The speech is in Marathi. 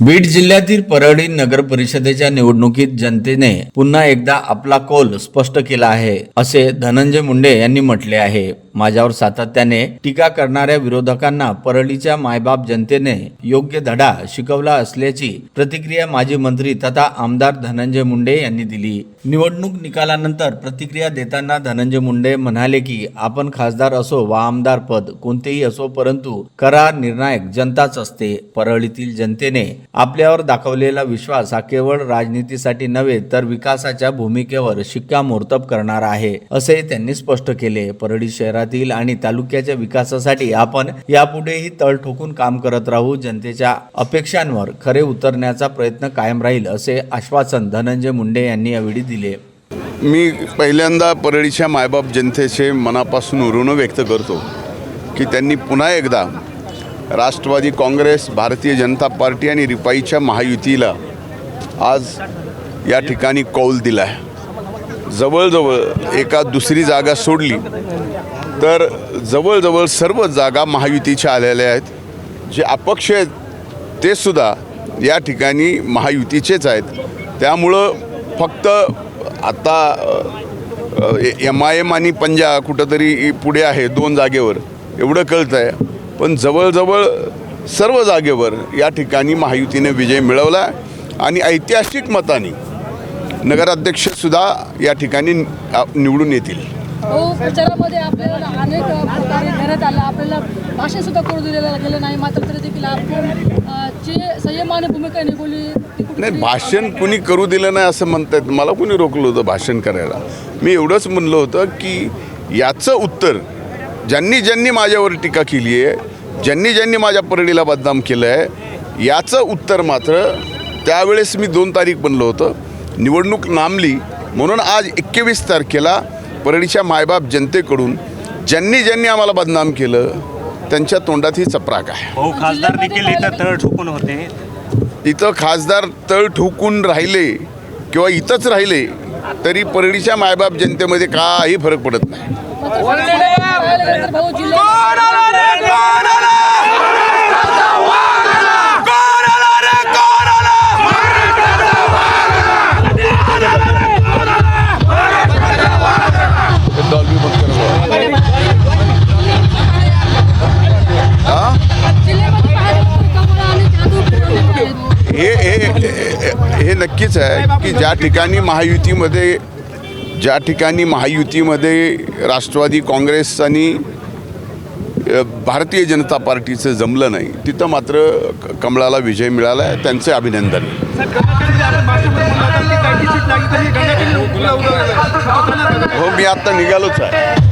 बीड जिल्ह्यातील परळी नगर परिषदेच्या निवडणुकीत जनतेने पुन्हा एकदा आपला कौल स्पष्ट केला आहे असे धनंजय मुंडे यांनी म्हटले आहे. माझ्यावर सातत्याने टीका करणाऱ्या विरोधकांना परळीच्या मायबाप जनतेने योग्य धडा शिकवला असल्याची प्रतिक्रिया माजी मंत्री तथा आमदार धनंजय मुंडे यांनी दिली. निवडणूक निकालानंतर प्रतिक्रिया देताना धनंजय मुंडे म्हणाले की आपण खासदार असो वा आमदार पद कोणतेही असो परंतु करार निर्णायक जनताच असते. परळीतील जनतेने आपल्यावर दाखवलेला विश्वास हा केवळ राजनीतीसाठी नव्हे तर विकासाच्या भूमिकेवर शिक्कामोर्तब करणार आहे असे त्यांनी स्पष्ट केले. परळी शहरात शहरातील आणि तालुक्याच्या विकासासाठी आपण यापुढेही तळ ठोकून काम करत राहू जनतेच्या अपेक्षांवर खरे उतरण्याचा प्रयत्न कायम राहील असे आश्वासन धनंजय मुंडे यांनी यावेळी दिले. मी पहिल्यांदा परळीच्या मायबाप जनतेचे मनापासून ऋण व्यक्त करतो की त्यांनी पुन्हा एकदा राष्ट्रवादी काँग्रेस भारतीय जनता पार्टी आणि रिपाईच्या महायुतीला आज या ठिकाणी कौल दिला आहे जवळजवळ एका दुसरी जागा सोडली तर जवळजवळ सर्व जागा महायुतीच्या आलेल्या आहेत. जे अपक्ष आहेत ते सुद्धा या ठिकाणी महायुतीचेच आहेत. त्यामुळं फक्त आता एम आय एम आणि पंजा कुठंतरी पुढे आहे दोन जागेवर. एवढं कळतं आहे पण जवळजवळ सर्व जागेवर या ठिकाणी महायुतीने विजय मिळवला आणि ऐतिहासिक मताने नगराध्यक्षसुद्धा या ठिकाणी निवडून येतील. हो प्रचारामध्ये आपल्याला अनेक प्रकारे घेण्यात आलं. आपल्याला भाषण सुद्धा करू दिलेलं गेलं नाही मात्र तरी देखील आपण जे संयमाने भूमिका ती कुठेतरी- नाही भाषण कुणी करू दिलं नाही असं म्हणतात. मला कुणी रोखलं होतं भाषण करायला? मी एवढंच म्हणलं होतं की याचं उत्तर ज्यांनी ज्यांनी माझ्यावर टीका केली आहे ज्यांनी ज्यांनी माझ्या परडीला बदनाम केलं आहे याचं उत्तर मात्र त्यावेळेस मी दोन तारीख बनलो होतं. निवडणूक नांबली म्हणून आज एकवीस तारखेला परळीच्या मायबाप जनतेकडून ज्यांनी ज्यांनी आम्हाला बदनाम केलं त्यांच्या तोंडात ही चपराक आहे. भाऊ खासदार देखील इथं तळ ठोकून होते. इथं खासदार तळ ठोकून राहिले किंवा इथंच राहिले तरी परळीच्या मायबाप जनतेमध्ये काही फरक पडत नाही. हे हे हे- नक्कीच आहे की ज्या ठिकाणी महायुतीमध्ये ज्या ठिकाणी महायुतीमध्ये राष्ट्रवादी काँग्रेस आणि भारतीय जनता पार्टीचं जमलं नाही तिथं मात्र कमळाला विजय मिळाला आहे. त्यांचे अभिनंदन. हो मी आत्ता निघालोच आहे.